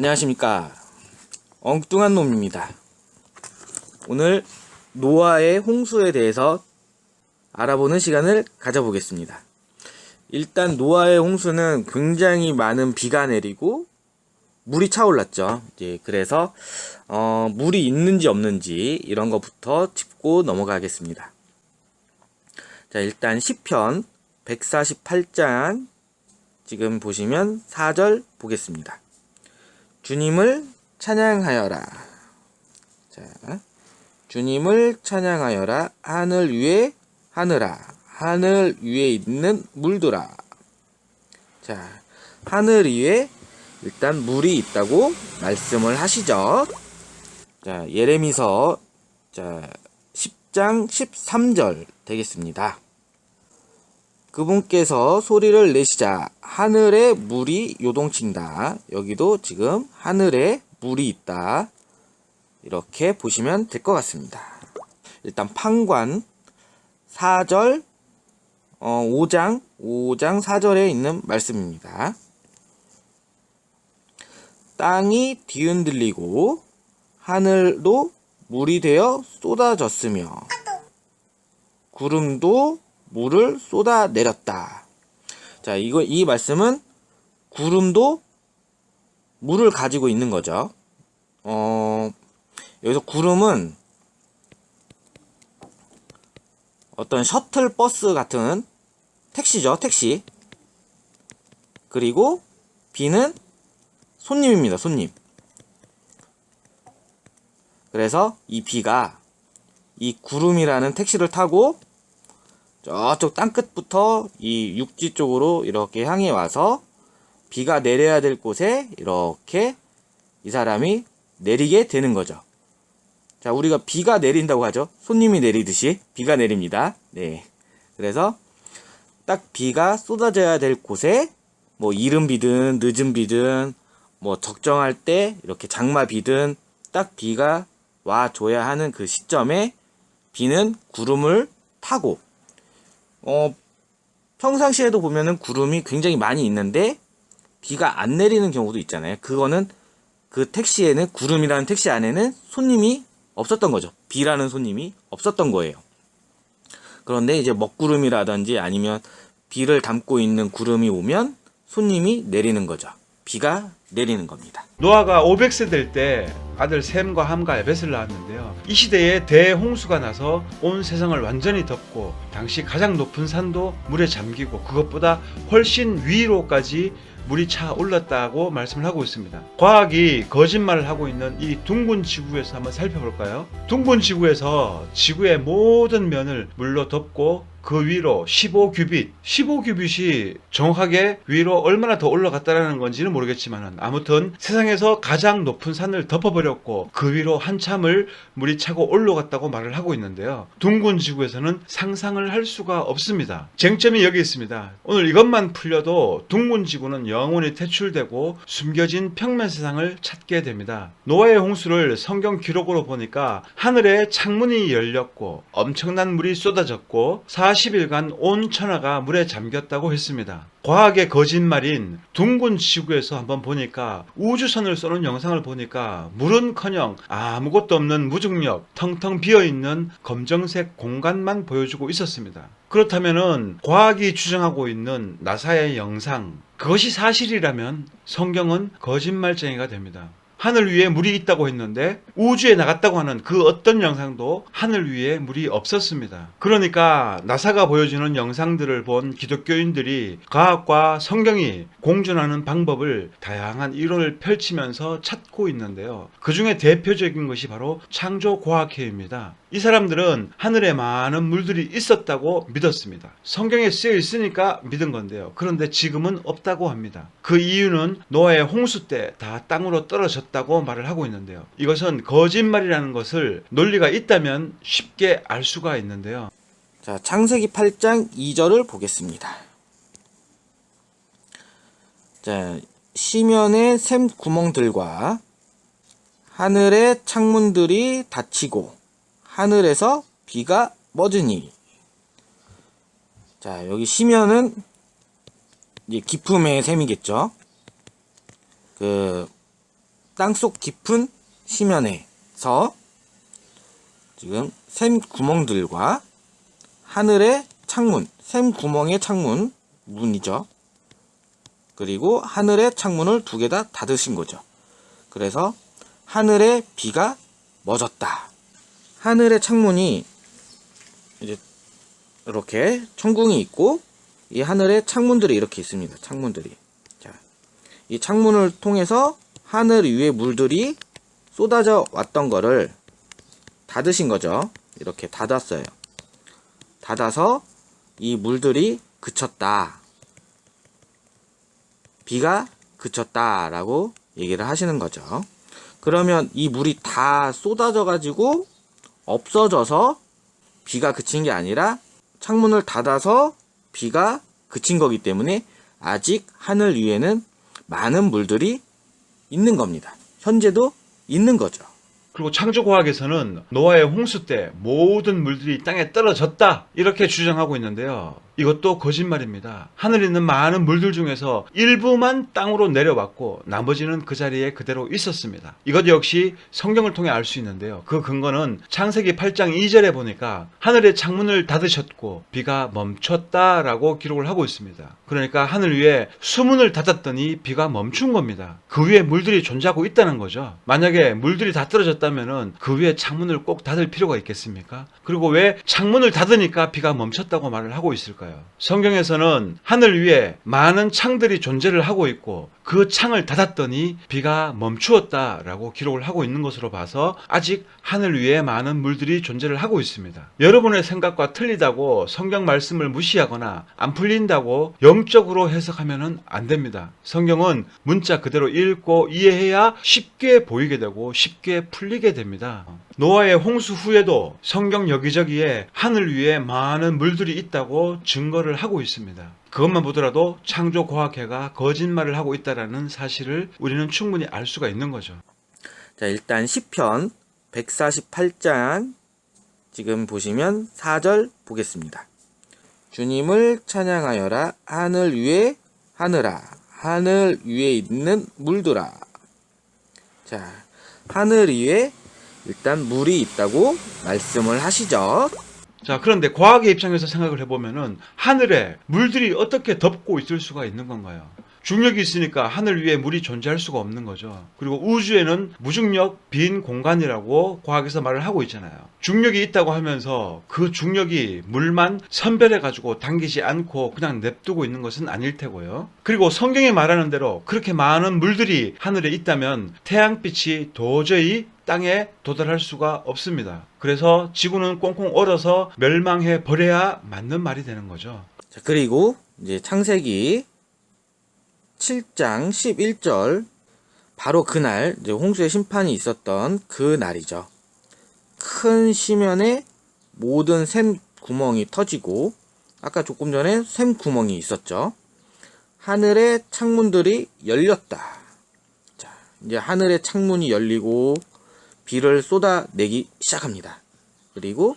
안녕하십니까. 엉뚱한 놈입니다. 오늘 노아의 홍수에 대해서 알아보는 시간을 가져보겠습니다. 일단 노아의 홍수는 굉장히 많은 비가 내리고 물이 차올랐죠. 이제 그래서 어, 물이 있는지 없는지 이런 것부터 짚고 넘어가겠습니다. 자, 일단 10편 148장 지금 보시면 4절 보겠습니다. 주님을 찬양하여라. 자, 주님을 찬양하여라. 하늘 위에 하늘아. 하늘 위에 있는 물들아. 자, 하늘 위에 일단 물이 있다고 말씀을 하시죠. 자, 예레미서 자, 10장 13절 되겠습니다. 그분께서 소리를 내시자 하늘에 물이 요동친다. 여기도 지금 하늘에 물이 있다. 이렇게 보시면 될 것 같습니다. 일단 판관 4절 어, 5장 5장 4절에 있는 말씀입니다. 땅이 뒤흔들리고 하늘도 물이 되어 쏟아졌으며 구름도 물을 쏟아 내렸다. 자, 이거 이 말씀은 구름도 물을 가지고 있는 거죠. 어, 여기서 구름은 어떤 셔틀 버스 같은 택시죠, 택시. 그리고 비는 손님입니다, 손님. 그래서 이 비가 이 구름이라는 택시를 타고 저쪽 땅끝부터 이 육지 쪽으로 이렇게 향해 와서 비가 내려야 될 곳에 이렇게 이 사람이 내리게 되는 거죠. 자, 우리가 비가 내린다고 하죠. 손님이 내리듯이 비가 내립니다. 네. 그래서 딱 비가 쏟아져야 될 곳에 뭐 이른 비든 늦은 비든 뭐 적정할 때 이렇게 장마 비든 딱 비가 와 줘야 하는 그 시점에 비는 구름을 타고 어 평상시에도 보면은 구름이 굉장히 많이 있는데 비가 안 내리는 경우도 있잖아요. 그거는 그 택시에는 구름이라는 택시 안에는 손님이 없었던 거죠. 비라는 손님이 없었던 거예요. 그런데 이제 먹구름이라든지 아니면 비를 담고 있는 구름이 오면 손님이 내리는 거죠. 비가 내리는 겁니다. 노아가 500세 될 때 아들 셈과 함과 에벳을 낳았는데요. 이 시대에 대홍수가 나서 온 세상을 완전히 덮고 당시 가장 높은 산도 물에 잠기고 그것보다 훨씬 위로까지 물이 차 올랐다고 말씀을 하고 있습니다. 과학이 거짓말을 하고 있는 이 둥근 지구에서 한번 살펴볼까요? 둥근 지구에서 지구의 모든 면을 물로 덮고 그 위로 15규빗, 15규빗이 정확하게 위로 얼마나 더 올라갔다라는 건지는 모르겠지만 아무튼 세상에서 가장 높은 산을 덮어버렸고 그 위로 한참을 물이 차고 올라갔다고 말을 하고 있는데요. 둥근 지구에서는 상상을 할 수가 없습니다. 쟁점이 여기 있습니다. 오늘 이것만 풀려도 둥근 지구는 영원히 퇴출되고 숨겨진 평면 세상을 찾게 됩니다. 노아의 홍수를 성경 기록으로 보니까 하늘에 창문이 열렸고 엄청난 물이 쏟아졌고 40일간 온 천하가 물에 잠겼다고 했습니다. 과학의 거짓말인 둥근 지구에서 한번 보니까 우주선을 쏘는 영상을 보니까 물은커녕 아무것도 없는 무중력, 텅텅 비어있는 검정색 공간만 보여주고 있었습니다. 그렇다면은 과학이 주장하고 있는 나사의 영상, 그것이 사실이라면 성경은 거짓말쟁이가 됩니다. 하늘 위에 물이 있다고 했는데 우주에 나갔다고 하는 그 어떤 영상도 하늘 위에 물이 없었습니다. 그러니까 나사가 보여주는 영상들을 본 기독교인들이 과학과 성경이 공존하는 방법을 다양한 이론을 펼치면서 찾고 있는데요. 그 중에 대표적인 것이 바로 창조 과학회입니다. 이 사람들은 하늘에 많은 물들이 있었다고 믿었습니다. 성경에 쓰여 있으니까 믿은 건데요. 그런데 지금은 없다고 합니다. 그 이유는 노아의 홍수 때 다 땅으로 떨어졌다고 말을 하고 있는데요. 이것은 거짓말이라는 것을 논리가 있다면 쉽게 알 수가 있는데요. 자, 창세기 8장 2절을 보겠습니다. 자, 시면의 샘 구멍들과 하늘의 창문들이 닫히고 하늘에서 비가 멎으니 자, 여기 시면은 이제 기품의 샘이겠죠. 그 땅속 깊은 심연에서 지금 샘 구멍들과 하늘의 창문, 샘 구멍의 창문, 문이죠. 그리고 하늘의 창문을 두 개 다 닫으신 거죠. 그래서 하늘에 비가 멎었다. 하늘의 창문이 이제 이렇게 천궁이 있고 이 하늘에 창문들이 이렇게 있습니다. 창문들이. 자, 이 창문을 통해서 하늘 위에 물들이 쏟아져 왔던 거를 닫으신 거죠. 이렇게 닫았어요. 닫아서 이 물들이 그쳤다. 비가 그쳤다라고 얘기를 하시는 거죠. 그러면 이 물이 다 쏟아져 가지고 없어져서 비가 그친 게 아니라 창문을 닫아서 비가 그친 거기 때문에 아직 하늘 위에는 많은 물들이 있는 겁니다. 현재도 있는 거죠. 그리고 창조과학에서는 노아의 홍수 때 모든 물들이 땅에 떨어졌다 이렇게 주장하고 있는데요. 이것도 거짓말입니다. 하늘에 있는 많은 물들 중에서 일부만 땅으로 내려왔고 나머지는 그 자리에 그대로 있었습니다. 이것 역시 성경을 통해 알 수 있는데요. 그 근거는 창세기 8장 2절에 보니까 하늘의 창문을 닫으셨고 비가 멈췄다라고 기록을 하고 있습니다. 그러니까 하늘 위에 수문을 닫았더니 비가 멈춘 겁니다. 그 위에 물들이 존재하고 있다는 거죠. 만약에 물들이 다 떨어졌다면은 그 위에 창문을 꼭 닫을 필요가 있겠습니까? 그리고 왜 창문을 닫으니까 비가 멈췄다고 말을 하고 있을까 요? 성경에서는 하늘 위에 많은 창들이 존재를 하고 있고 그 창을 닫았더니 비가 멈추었다라고 기록을 하고 있는 것으로 봐서 아직 하늘 위에 많은 물들이 존재를 하고 있습니다. 여러분의 생각과 틀리다고 성경 말씀을 무시하거나 안 풀린다고 영적으로 해석하면 안 됩니다. 성경은 문자 그대로 읽고 이해해야 쉽게 보이게 되고 쉽게 풀리게 됩니다. 노아의 홍수 후에도 성경 여기저기에 하늘 위에 많은 물들이 있다고 증거를 하고 있습니다. 그것만 보더라도 창조과학회가 거짓말을 하고 있다라는 사실을 우리는 충분히 알 수가 있는 거죠. 자, 일단 시편 148장 지금 보시면 4절 보겠습니다. 주님을 찬양하여라 하늘 위에 하늘아 하늘 위에 있는 물들아. 자, 하늘 위에 일단 물이 있다고 말씀을 하시죠. 자, 그런데 과학의 입장에서 생각을 해보면은 하늘에 물들이 어떻게 덮고 있을 수가 있는 건가요? 중력이 있으니까 하늘 위에 물이 존재할 수가 없는 거죠. 그리고 우주에는 무중력 빈 공간이라고 과학에서 말을 하고 있잖아요. 중력이 있다고 하면서 그 중력이 물만 선별해 가지고 당기지 않고 그냥 냅두고 있는 것은 아닐 테고요. 그리고 성경이 말하는 대로 그렇게 많은 물들이 하늘에 있다면 태양빛이 도저히 땅에 도달할 수가 없습니다. 그래서 지구는 꽁꽁 얼어서 멸망해 버려야 맞는 말이 되는 거죠. 자, 그리고 이제 창세기 7장 11절 바로 그날 홍수의 심판이 있었던 그 날이죠. 큰 시면에 모든 샘 구멍이 터지고 아까 조금 전에 샘 구멍이 있었죠. 하늘의 창문들이 열렸다. 자, 이제 하늘의 창문이 열리고 비를 쏟아내기 시작합니다. 그리고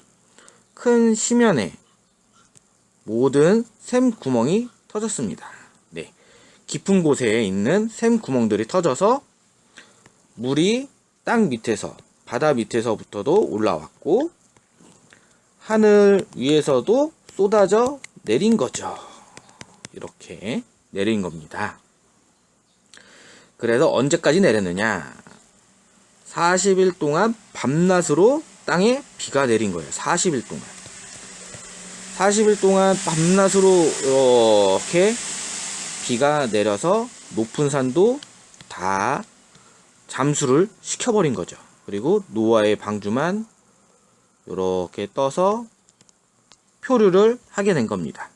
큰 시면에 모든 샘 구멍이 터졌습니다. 네. 깊은 곳에 있는 샘 구멍들이 터져서 물이 땅 밑에서 바다 밑에서부터도 올라왔고 하늘 위에서도 쏟아져 내린 거죠. 이렇게 내린 겁니다. 그래서 언제까지 내렸느냐? 40일 동안 밤낮으로 땅에 비가 내린 거예요. 40일 동안. 40일 동안 밤낮으로 이렇게 비가 내려서 높은 산도 다 잠수를 시켜버린 거죠. 그리고 노아의 방주만 이렇게 떠서 표류를 하게 된 겁니다.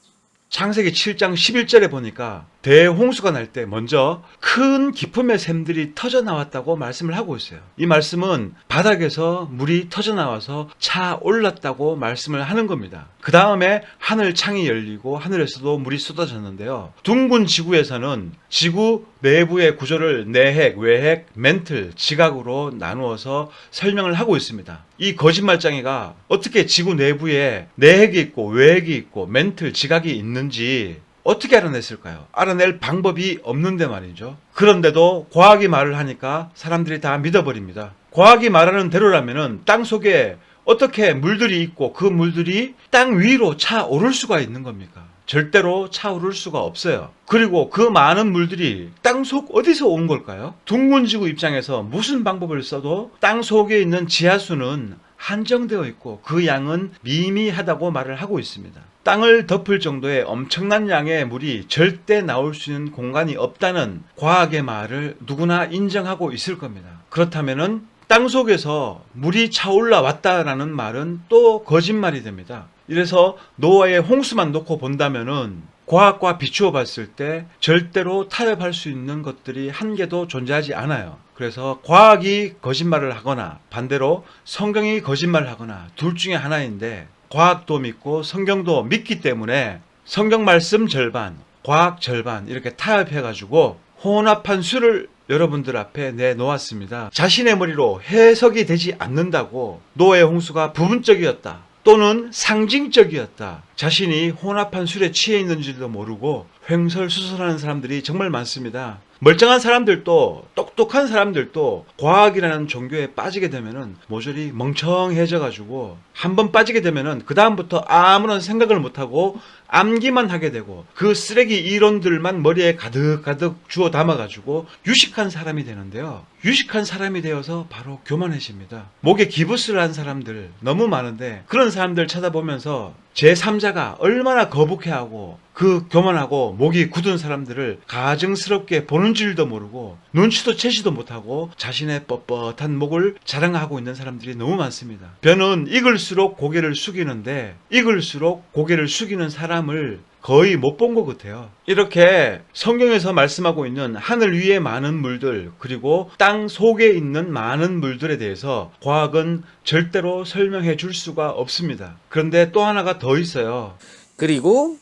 창세기 7장 11절에 보니까 대홍수가 날 때 먼저 큰 기품의 샘들이 터져 나왔다고 말씀을 하고 있어요. 이 말씀은 바닥에서 물이 터져 나와서 차 올랐다고 말씀을 하는 겁니다. 그 다음에 하늘 창이 열리고 하늘에서도 물이 쏟아졌는데요. 둥근 지구에서는 지구 내부의 구조를 내핵, 외핵, 멘틀, 지각으로 나누어서 설명을 하고 있습니다. 이 거짓말장애가 어떻게 지구 내부에 내핵이 있고 외핵이 있고 멘틀, 지각이 있는지 어떻게 알아냈을까요? 알아낼 방법이 없는데 말이죠. 그런데도 과학이 말을 하니까 사람들이 다 믿어버립니다. 과학이 말하는 대로라면은 땅 속에 어떻게 물들이 있고 그 물들이 땅 위로 차 오를 수가 있는 겁니까? 절대로 차오를 수가 없어요. 그리고 그 많은 물들이 땅속 어디서 온 걸까요? 둥근 지구 입장에서 무슨 방법을 써도 땅 속에 있는 지하수는 한정되어 있고 그 양은 미미하다고 말을 하고 있습니다. 땅을 덮을 정도의 엄청난 양의 물이 절대 나올 수 있는 공간이 없다는 과학의 말을 누구나 인정하고 있을 겁니다. 그렇다면은 땅 속에서 물이 차올라 왔다라는 말은 또 거짓말이 됩니다. 이래서 노아의 홍수만 놓고 본다면은 과학과 비추어 봤을 때 절대로 타협할 수 있는 것들이 한 개도 존재하지 않아요. 그래서 과학이 거짓말을 하거나 반대로 성경이 거짓말을 하거나 둘 중에 하나인데 과학도 믿고 성경도 믿기 때문에 성경 말씀 절반, 과학 절반 이렇게 타협해 가지고 혼합한 수를 여러분들 앞에 내놓았습니다. 자신의 머리로 해석이 되지 않는다고 노아의 홍수가 부분적이었다. 또는 상징적이었다. 자신이 혼합한 술에 취해 있는지도 모르고 횡설수설하는 사람들이 정말 많습니다. 멀쩡한 사람들도 똑똑한 사람들도 과학이라는 종교에 빠지게 되면은 모조리 멍청해져 가지고 한번 빠지게 되면은 그 다음부터 아무런 생각을 못 하고 암기만 하게 되고 그 쓰레기 이론들만 머리에 가득 가득 주워 담아 가지고 유식한 사람이 되는데요. 유식한 사람이 되어서 바로 교만해집니다. 목에 기부스를 한 사람들 너무 많은데 그런 사람들 찾아보면서 제3자가 얼마나 거북해하고 그 교만하고 목이 굳은 사람들을 가증스럽게 보는 줄도 모르고 눈치도 채지도 못하고 자신의 뻣뻣한 목을 자랑하고 있는 사람들이 너무 많습니다. 변은 익을수록 고개를 숙이는데 익을수록 고개를 숙이는 사람을 거의 못 본 것 같아요. 이렇게 성경에서 말씀하고 있는 하늘 위에 많은 물들 그리고 땅 속에 있는 많은 물들에 대해서 과학은 절대로 설명해 줄 수가 없습니다. 그런데 또 하나가 더 있어요. 그리고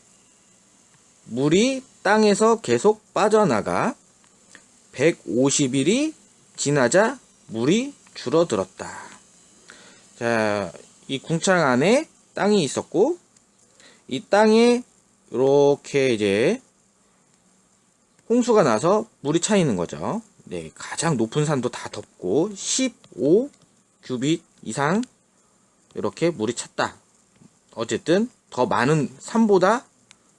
물이 땅에서 계속 빠져나가 150일이 지나자 물이 줄어들었다. 자, 이 궁창 안에 땅이 있었고 이 땅에 이렇게 이제 홍수가 나서 물이 차 있는 거죠. 네, 가장 높은 산도 다 덮고 15 규빗 이상 이렇게 물이 찼다. 어쨌든 더 많은 산보다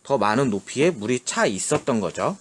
더 많은 높이에 물이 차 있었던 거죠.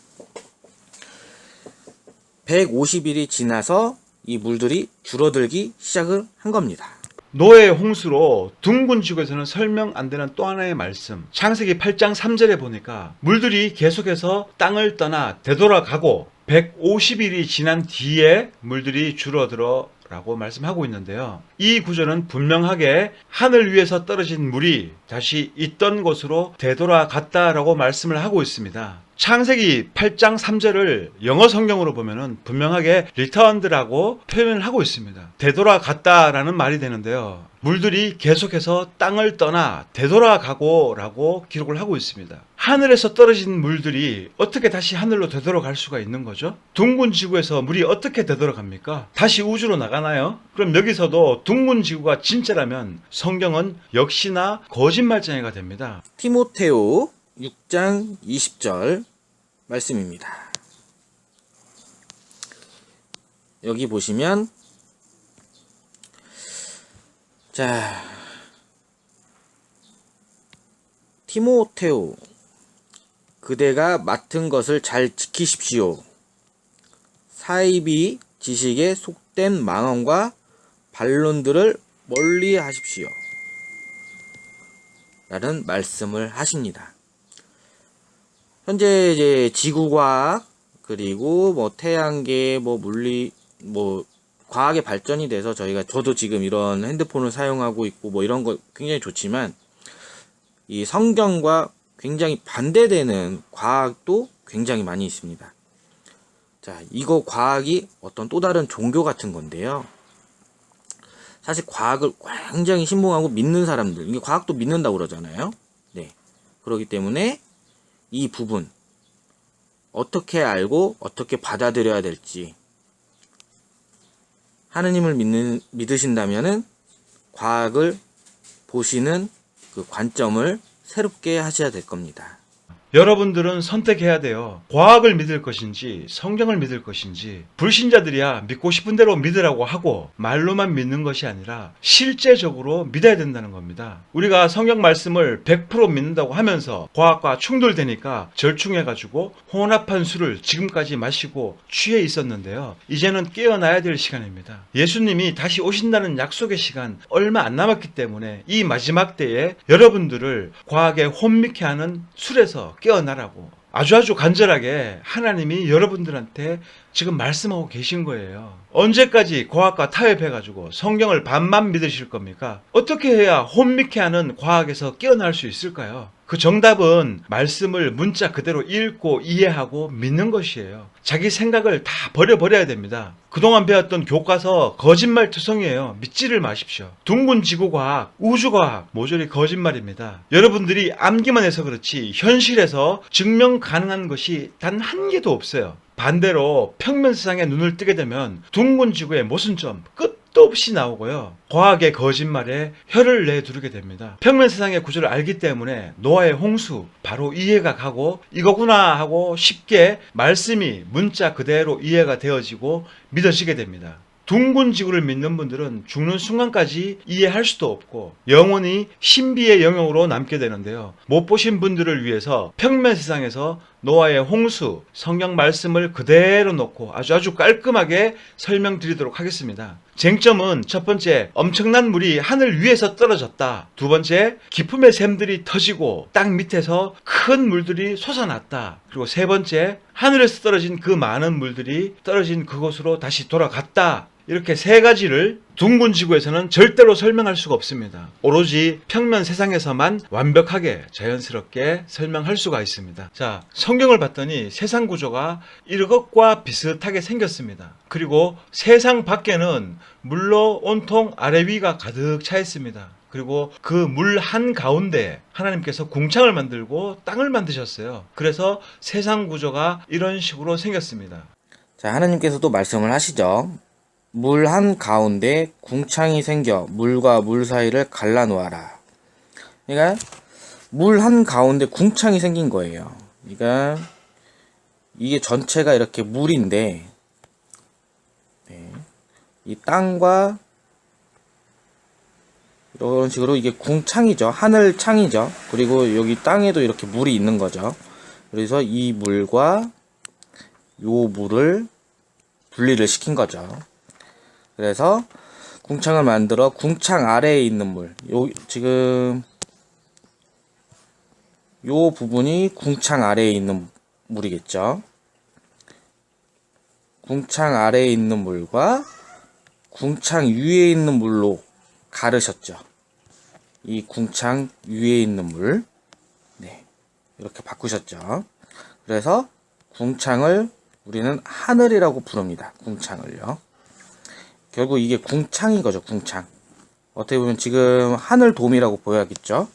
150일이 지나서 이 물들이 줄어들기 시작을 한 겁니다. 노의 홍수로 둥근 지구에서는 설명 안 되는 또 하나의 말씀. 창세기 8장 3절에 보니까 물들이 계속해서 땅을 떠나 되돌아가고 150일이 지난 뒤에 물들이 줄어들어 라고 말씀하고 있는데요. 이 구절은 분명하게 하늘 위에서 떨어진 물이 다시 있던 곳으로 되돌아갔다라고 말씀을 하고 있습니다. 창세기 8장 3절을 영어 성경으로 보면은 분명하게 returned라고 표현을 하고 있습니다. 되돌아갔다라는 말이 되는데요. 물들이 계속해서 땅을 떠나 되돌아가고라고 기록을 하고 있습니다. 하늘에서 떨어진 물들이 어떻게 다시 하늘로 되돌아갈 수가 있는 거죠? 둥근 지구에서 물이 어떻게 되돌아갑니까? 다시 우주로 나가나요? 그럼 여기서도 둥근 지구가 진짜라면 성경은 역시나 거짓말쟁이가 됩니다. 티모테오 6장 20절 말씀입니다. 여기 보시면 자 티모테오 그대가 맡은 것을 잘 지키십시오. 사이비 지식에 속된 망언과 반론들을 멀리 하십시오. 라는 말씀을 하십니다. 현재 이제 지구과학 그리고 뭐 태양계 뭐 물리 뭐 과학의 발전이 돼서 저희가 저도 지금 이런 핸드폰을 사용하고 있고 뭐 이런 거 굉장히 좋지만 이 성경과 굉장히 반대되는 과학도 굉장히 많이 있습니다. 자, 이거 과학이 어떤 또 다른 종교 같은 건데요. 사실 과학을 굉장히 신봉하고 믿는 사람들, 이게 과학도 믿는다고 그러잖아요. 네. 그렇기 때문에 이 부분 어떻게 알고 어떻게 받아들여야 될지 하느님을 믿는 믿으신다면은 과학을 보시는 그 관점을 새롭게 하셔야 될 겁니다. 여러분들은 선택해야 돼요. 과학을 믿을 것인지 성경을 믿을 것인지 불신자들이야 믿고 싶은 대로 믿으라고 하고 말로만 믿는 것이 아니라 실제적으로 믿어야 된다는 겁니다. 우리가 성경 말씀을 100% 믿는다고 하면서 과학과 충돌되니까 절충해가지고 혼합한 술을 지금까지 마시고 취해 있었는데요. 이제는 깨어나야 될 시간입니다. 예수님이 다시 오신다는 약속의 시간 얼마 안 남았기 때문에 이 마지막 때에 여러분들을 과학에 혼미케 하는 술에서 깨어나라고 아주 아주 간절하게 하나님이 여러분들한테 지금 말씀하고 계신 거예요. 언제까지 과학과 타협해가지고 성경을 반만 믿으실 겁니까? 어떻게 해야 혼미케 하는 과학에서 깨어날 수 있을까요? 그 정답은 말씀을 문자 그대로 읽고 이해하고 믿는 것이에요. 자기 생각을 다 버려버려야 됩니다. 그동안 배웠던 교과서 거짓말 투성이에요. 믿지를 마십시오. 둥근 지구과학, 우주과학 모조리 거짓말입니다. 여러분들이 암기만 해서 그렇지 현실에서 증명 가능한 것이 단 한 개도 없어요. 반대로 평면 세상에 눈을 뜨게 되면 둥근 지구의 모순점 끝 도 없이 나오고요. 과학의 거짓말에 혀를 내두르게 됩니다. 평면 세상의 구조를 알기 때문에 노아의 홍수 바로 이해가 가고 이거구나 하고 쉽게 말씀이 문자 그대로 이해가 되어지고 믿어지게 됩니다. 둥근 지구를 믿는 분들은 죽는 순간까지 이해할 수도 없고 영원히 신비의 영역으로 남게 되는데요. 못 보신 분들을 위해서 평면 세상에서 노아의 홍수, 성경 말씀을 그대로 놓고 아주 아주 깔끔하게 설명드리도록 하겠습니다. 쟁점은 첫 번째, 엄청난 물이 하늘 위에서 떨어졌다. 두 번째, 기품의 샘들이 터지고 땅 밑에서 큰 물들이 솟아났다. 그리고 세 번째, 하늘에서 떨어진 그 많은 물들이 떨어진 그곳으로 다시 돌아갔다. 이렇게 세 가지를 둥근 지구에서는 절대로 설명할 수가 없습니다. 오로지 평면 세상에서만 완벽하게 자연스럽게 설명할 수가 있습니다. 자, 성경을 봤더니 세상 구조가 이것과 비슷하게 생겼습니다. 그리고 세상 밖에는 물로 온통 아래 위가 가득 차 있습니다. 그리고 그 물 한 가운데 하나님께서 궁창을 만들고 땅을 만드셨어요. 그래서 세상 구조가 이런 식으로 생겼습니다. 자, 하나님께서도 말씀을 하시죠. 물 한 가운데 궁창이 생겨 물과 물 사이를 갈라 놓아라. 그러니까 물 한 가운데 궁창이 생긴 거예요. 그러니까 이게 전체가 이렇게 물인데 네. 이 땅과 이런 식으로 이게 궁창이죠. 하늘 창이죠. 그리고 여기 땅에도 이렇게 물이 있는 거죠. 그래서 이 물과 요 물을 분리를 시킨 거죠. 그래서 궁창을 만들어 궁창 아래에 있는 물, 요 지금 요 부분이 궁창 아래에 있는 물이겠죠. 궁창 아래에 있는 물과 궁창 위에 있는 물로 가르셨죠. 이 궁창 위에 있는 물, 네 이렇게 바꾸셨죠. 그래서 궁창을 우리는 하늘이라고 부릅니다. 궁창을요. 결국 이게 궁창인 거죠, 궁창. 어떻게 보면 지금 하늘 돔이라고 보여야겠죠?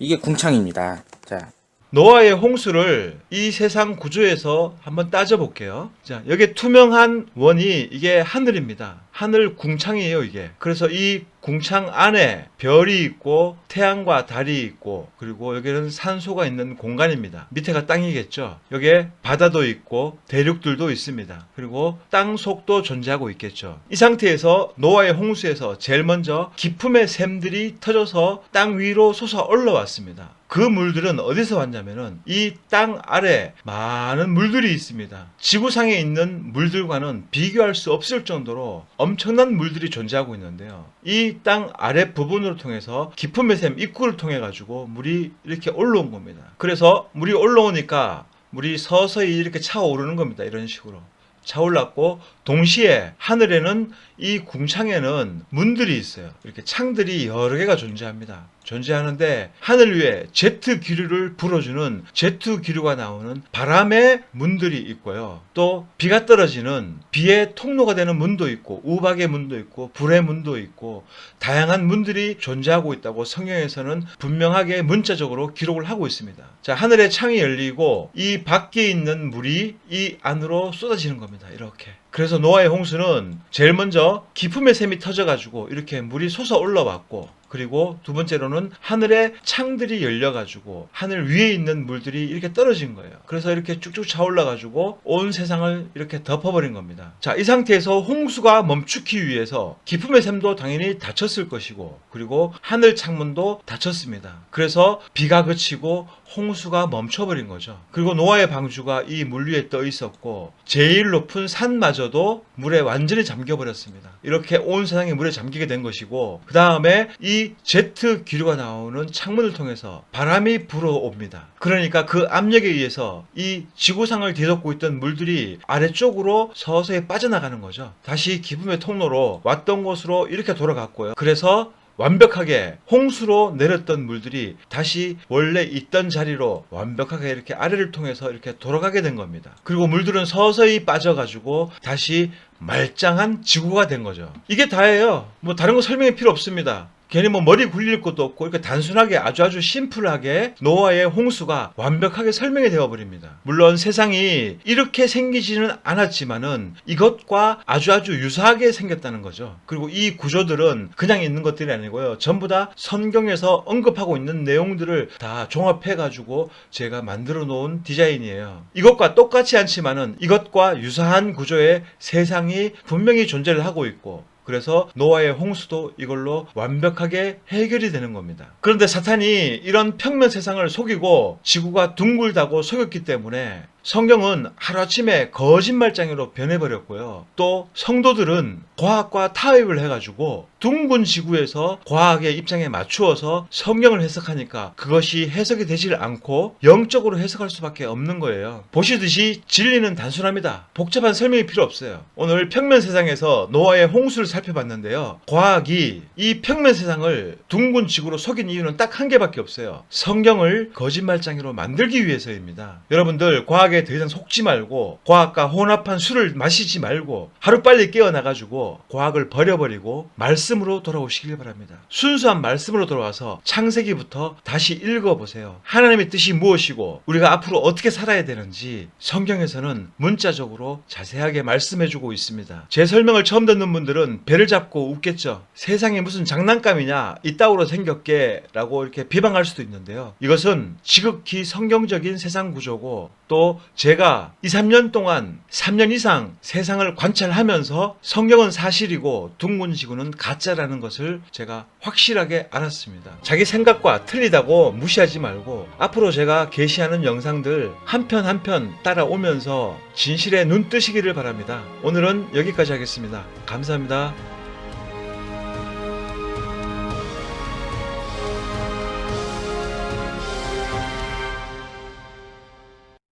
이게 궁창입니다. 자, 노아의 홍수를 이 세상 구조에서 한번 따져볼게요. 자, 여기 투명한 원이 이게 하늘입니다. 하늘 궁창이에요, 이게. 그래서 이 궁창 안에 별이 있고 태양과 달이 있고 그리고 여기는 산소가 있는 공간입니다. 밑에가 땅이겠죠. 여기에 바다도 있고 대륙들도 있습니다. 그리고 땅 속도 존재하고 있겠죠. 이 상태에서 노아의 홍수에서 제일 먼저 기품의 샘들이 터져서 땅 위로 솟아 올라왔습니다. 그 물들은 어디서 왔냐면은 이 땅 아래 많은 물들이 있습니다. 지구상에 있는 물들과는 비교할 수 없을 정도로 엄청난 물들이 존재하고 있는데요. 이 땅 아래 부분으로 통해서 깊음의 샘 입구를 통해 가지고 물이 이렇게 올라온 겁니다. 그래서 물이 올라오니까 물이 서서히 이렇게 차오르는 겁니다. 이런 식으로. 차올랐고 동시에 하늘에는 이 궁창에는 문들이 있어요. 이렇게 창들이 여러 개가 존재합니다. 존재하는데 하늘 위에 제트 기류를 불어주는 제트 기류가 나오는 바람의 문들이 있고요. 또 비가 떨어지는 비의 통로가 되는 문도 있고 우박의 문도 있고 불의 문도 있고 다양한 문들이 존재하고 있다고 성경에서는 분명하게 문자적으로 기록을 하고 있습니다. 자, 하늘의 창이 열리고 이 밖에 있는 물이 이 안으로 쏟아지는 겁니다. 이렇게. 그래서 노아의 홍수는 제일 먼저 기품의 샘이 터져가지고 이렇게 물이 솟아 올라왔고 그리고 두 번째로는 하늘에 창들이 열려가지고 하늘 위에 있는 물들이 이렇게 떨어진 거예요. 그래서 이렇게 쭉쭉 차올라가지고 온 세상을 이렇게 덮어버린 겁니다. 자, 이 상태에서 홍수가 멈추기 위해서 기품의 샘도 당연히 닫혔을 것이고 그리고 하늘 창문도 닫혔습니다. 그래서 비가 그치고 홍수가 멈춰버린 거죠. 그리고 노아의 방주가 이 물 위에 떠 있었고 제일 높은 산마저도 물에 완전히 잠겨버렸습니다. 이렇게 온 세상이 물에 잠기게 된 것이고 그 다음에 이 제트 기류가 나오는 창문을 통해서 바람이 불어옵니다. 그러니까 그 압력에 의해서 이 지구상을 뒤덮고 있던 물들이 아래쪽으로 서서히 빠져나가는 거죠. 다시 기쁨의 통로로 왔던 곳으로 이렇게 돌아갔고요. 그래서 완벽하게 홍수로 내렸던 물들이 다시 원래 있던 자리로 완벽하게 이렇게 아래를 통해서 이렇게 돌아가게 된 겁니다. 그리고 물들은 서서히 빠져가지고 다시 말짱한 지구가 된 거죠. 이게 다예요. 뭐 다른 거 설명이 필요 없습니다. 괜히 뭐 머리 굴릴 것도 없고 이렇게 단순하게 아주 아주 심플하게 노아의 홍수가 완벽하게 설명이 되어 버립니다. 물론 세상이 이렇게 생기지는 않았지만은 이것과 아주 아주 유사하게 생겼다는 거죠. 그리고 이 구조들은 그냥 있는 것들이 아니고요. 전부 다 성경에서 언급하고 있는 내용들을 다 종합해 가지고 제가 만들어 놓은 디자인이에요. 이것과 똑같지 않지만은 이것과 유사한 구조의 세상이 분명히 존재를 하고 있고 그래서 노아의 홍수도 이걸로 완벽하게 해결이 되는 겁니다. 그런데 사탄이 이런 평면 세상을 속이고 지구가 둥글다고 속였기 때문에 성경은 하루아침에 거짓말장애로 변해버렸고요. 또 성도들은 과학과 타협을 해가지고 둥근 지구에서 과학의 입장에 맞추어서 성경을 해석하니까 그것이 해석이 되질 않고 영적으로 해석할 수밖에 없는 거예요. 보시듯이 진리는 단순합니다. 복잡한 설명이 필요 없어요. 오늘 평면 세상에서 노아의 홍수를 살펴봤는데요. 과학이 이 평면 세상을 둥근 지구로 속인 이유는 딱 한 개밖에 없어요. 성경을 거짓말장애로 만들기 위해서입니다. 여러분들 과학에 더 이상 속지 말고 과학과 혼합한 술을 마시지 말고 하루빨리 깨어나가지고 과학을 버려버리고 말씀으로 돌아오시길 바랍니다. 순수한 말씀으로 돌아와서 창세기부터 다시 읽어보세요. 하나님의 뜻이 무엇이고 우리가 앞으로 어떻게 살아야 되는지 성경에서는 문자적으로 자세하게 말씀해주고 있습니다. 제 설명을 처음 듣는 분들은 배를 잡고 웃겠죠. 세상에 무슨 장난감이냐 이따구로 생겼게 라고 이렇게 비방할 수도 있는데요. 이것은 지극히 성경적인 세상 구조고 또 제가 2, 3년 동안 3년 이상 세상을 관찰하면서 성경은 사실이고 둥근 지구는 가짜라는 것을 제가 확실하게 알았습니다. 자기 생각과 틀리다고 무시하지 말고 앞으로 제가 게시하는 영상들 한 편 한 편 따라오면서 진실에 눈 뜨시기를 바랍니다. 오늘은 여기까지 하겠습니다. 감사합니다.